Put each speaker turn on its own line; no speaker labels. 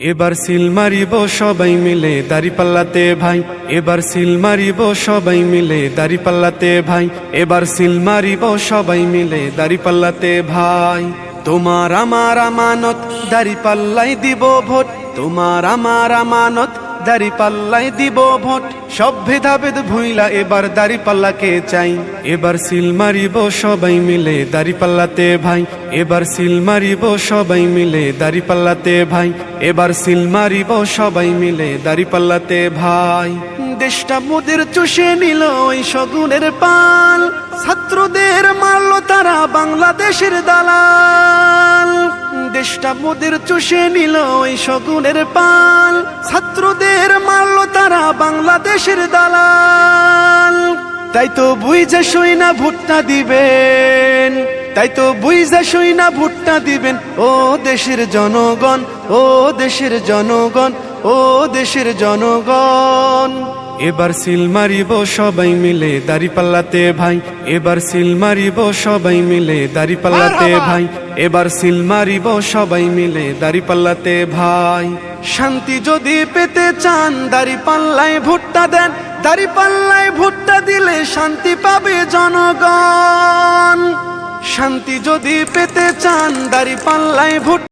এবার সিল মারিব সবাই মিলে দাড়ি পাল্লাতে ভাই। এবার সিল মারিব সবাই মিলে দাড়ি পাল্লাতে ভাই। এবার সিল মারিব সবাই মিলে দাড়ি পাল্লাতে ভাই। তোমার আমার আমানত দাড়ি পাল্লাই দিব ভোট। তোমার আমার আমানত দাড়ি পাল্লাই দিব ভোট। সব ভেদাভেদ ভুইলা, এবার দাড়ি পাল্লাকে চাই। এবার সিল মারিব সবাই মিলে দাড়ি পাল্লাতে ভাই। এবার সিল মারিব সবাই মিলে দাড়ি পাল্লাতে ভাই। এবার সিল মারিব সবাই মিলে দাড়ি পাল্লাতে ভাই। দেশটা মোদের চুষে নিল ওই শগুনের পাল। ছাত্রদের মারলো তারা বাংলাদেশের দালাল। দেশটা মোদের চুষে নিল ওই শগুনের পাল। ছাত্রদের মারলো বাংলাদেশের দালাল। তাই তো বুঝে সই না ভুট্টা দিবেন। তাই তো বুঝে সই না ভুট্টা দিবেন। ও দেশের জনগণ ও দেশের জনগণ ও দেশের জনগণ। এবার সিল মারিব সবাই মিলে দাড়ি পাল্লাতে ভাই। এবার সিল মারিব সবাই মিলে দাড়ি পাল্লাতে ভাই। এবার সিল মারিব সবাই মিলে দাড়ি পাল্লাতে ভাই। শান্তি যদি পেতে চান দাড়ি পাল্লায় ভুট্টা দেন। দাড়ি পাল্লায় ভুট্টা দিলে শান্তি পাবে জনগণ। শান্তি যদি পেতে চান দাড়ি পাল্লায় ভুট্টা